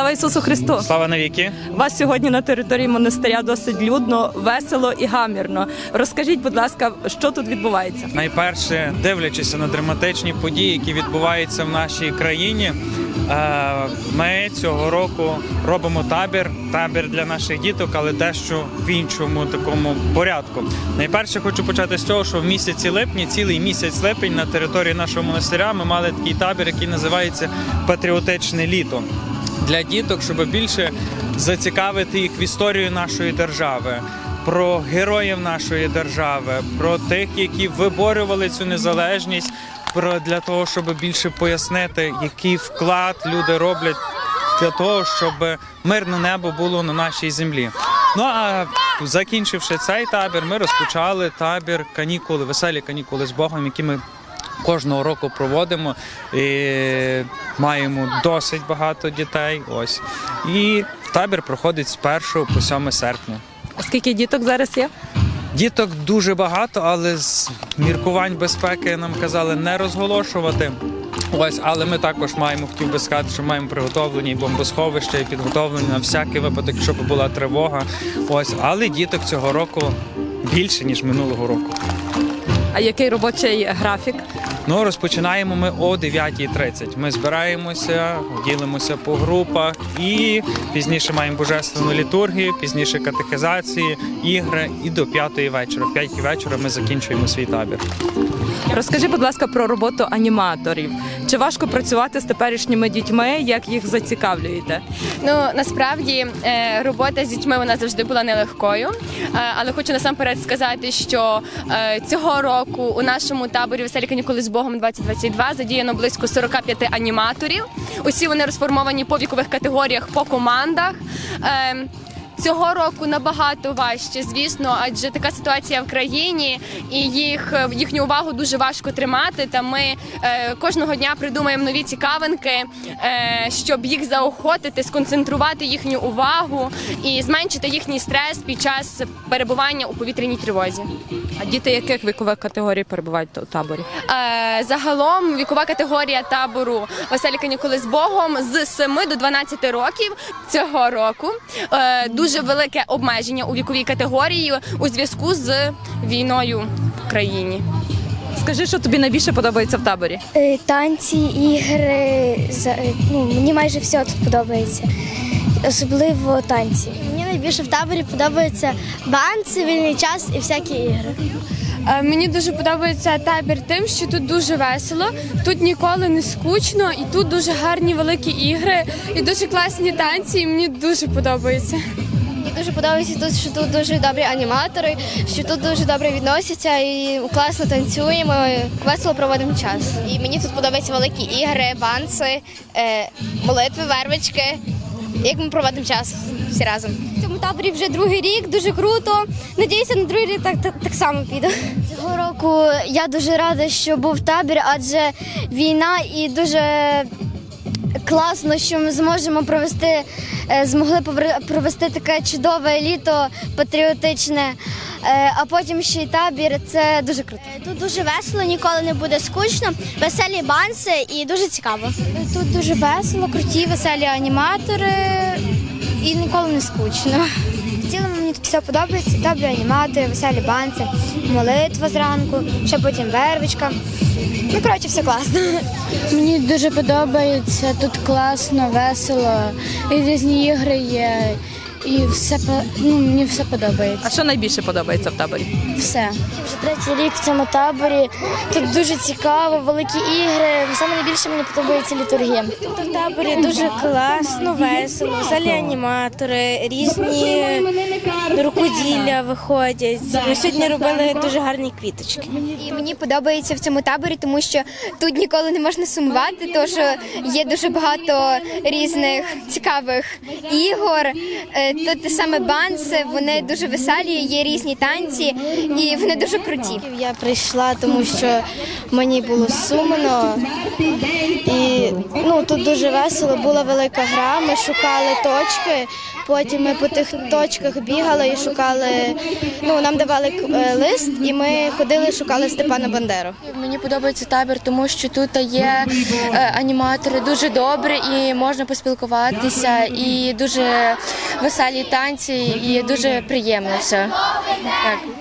Слава Ісусу Христу! Слава навіки! Вас сьогодні на території монастиря досить людно, весело і гамірно. Розкажіть, будь ласка, що тут відбувається? Найперше, дивлячись на драматичні події, які відбуваються в нашій країні, е, ми цього року робимо табір, табір для наших діток, але дещо в іншому такому порядку. Найперше хочу почати з того, що в місяці липні, цілий місяць липень на території нашого монастиря ми мали такий табір, який називається Патріотичне літо. Для діток, щоб більше зацікавити їх в історію нашої держави, про героїв нашої держави, про тих, які виборювали цю незалежність, про для того, щоб більше пояснити, який вклад люди роблять для того, щоб мирне небо було на нашій землі. Ну а закінчивши цей табір, ми розпочали табір канікули, веселі канікули з Богом, які ми кожного року проводимо і маємо досить багато дітей. Ось і табір проходить з 1 по 7 серпня. А Скільки діток зараз є? Діток дуже багато, але з міркувань безпеки нам казали не розголошувати. Ось, але ми також маємо, хотів би сказати, що маємо приготовлені і бомбосховища і підготовлені на всякий випадок, щоб була тривога. Ось, але діток цього року більше ніж минулого року. А який робочий графік? Ну, розпочинаємо ми о 9.30. Ми збираємося, ділимося по групах і пізніше маємо божественну літургію, пізніше катехизації, ігри і до п'ятої вечора. В п'ятій вечора ми закінчуємо свій табір. Розкажи, будь ласка, про роботу аніматорів. Чи важко працювати з теперішніми дітьми? Як їх зацікавлюєте? Ну насправді е, робота з дітьми вона завжди була нелегкою. Е, Але хочу насамперед сказати, що е, цього року у нашому таборі веселі канікули з Богом 2022 задіяно близько 45 аніматорів. Усі вони розформовані по вікових категоріях, по командах. Цього року набагато важче, звісно, адже така ситуація в країні, і їх їхню увагу дуже важко тримати. Та ми е, кожного дня придумаємо нові цікавинки, е, щоб їх заохотити, сконцентрувати їхню увагу і зменшити їхній стрес під час перебування у повітряній тривозі. А діти яких вікових категорій перебувають у таборі? Е, загалом вікова категорія табору Веселі канікули з Богом з 7 до 12 років цього року. Е, дуже велике обмеження у віковій категорії у зв'язку з війною в країні. Скажи, що тобі найбільше подобається в таборі? Е, Танці, ігри, е, ну, мені майже все тут подобається. Особливо танці. Мені найбільше в таборі подобається банці, вільний час і всякі ігри. Е, Мені дуже подобається табір тим, що тут дуже весело, тут ніколи не скучно, і тут дуже гарні великі ігри, і дуже класні танці. І мені дуже подобається. Мені дуже подобається тут, що тут дуже добрі аніматори, що тут дуже добре відносяться і класно танцюємо, весело проводимо час. І мені тут подобаються великі ігри, банси, е, молитви, вервички. Як ми проводимо час всі разом. В цьому таборі вже другий рік, дуже круто. Надіюся, на другий рік так, так, так само піду. Цього року я дуже рада, що був табір, адже війна і дуже класно, що ми зможемо провести, е, змогли провести таке чудове літо патріотичне. Е, А потім ще й табір. Це дуже круто. Тут дуже весело, ніколи не буде скучно. Веселі банси і дуже цікаво. Тут дуже весело, круті, веселі аніматори і ніколи не скучно. В цілому мені тут все подобається. Добрі аніматори, веселі банці, молитва зранку, ще потім вервичка. Ну, коротше, все класно. Мені дуже подобається, тут класно, весело, і різні ігри є. І все ну, мені все подобається. А що найбільше подобається в таборі? Все. Вже третій рік в цьому таборі. Тут дуже цікаво, великі ігри. Саме найбільше мені подобається літургія. Тут в таборі дуже класно, весело, взагалі аніматори, різні рукоділля виходять. Ми сьогодні робили дуже гарні квіточки. І мені подобається в цьому таборі, тому що тут ніколи не можна сумувати, тому є дуже багато різних цікавих ігор, е, Е, Тут саме банси, вони дуже веселі, є різні танці і вони дуже круті. Я прийшла, тому що мені було сумно. І ну, тут дуже весело, була велика гра, ми шукали точки. Потім ми по тих точках бігали і шукали. Ну, нам давали е, лист, і ми ходили, шукали Степана Бандеру. Мені подобається табір, тому що тут є е, аніматори дуже добрі і можна поспілкуватися, і дуже веселі танці, і дуже приємно все. Дякую.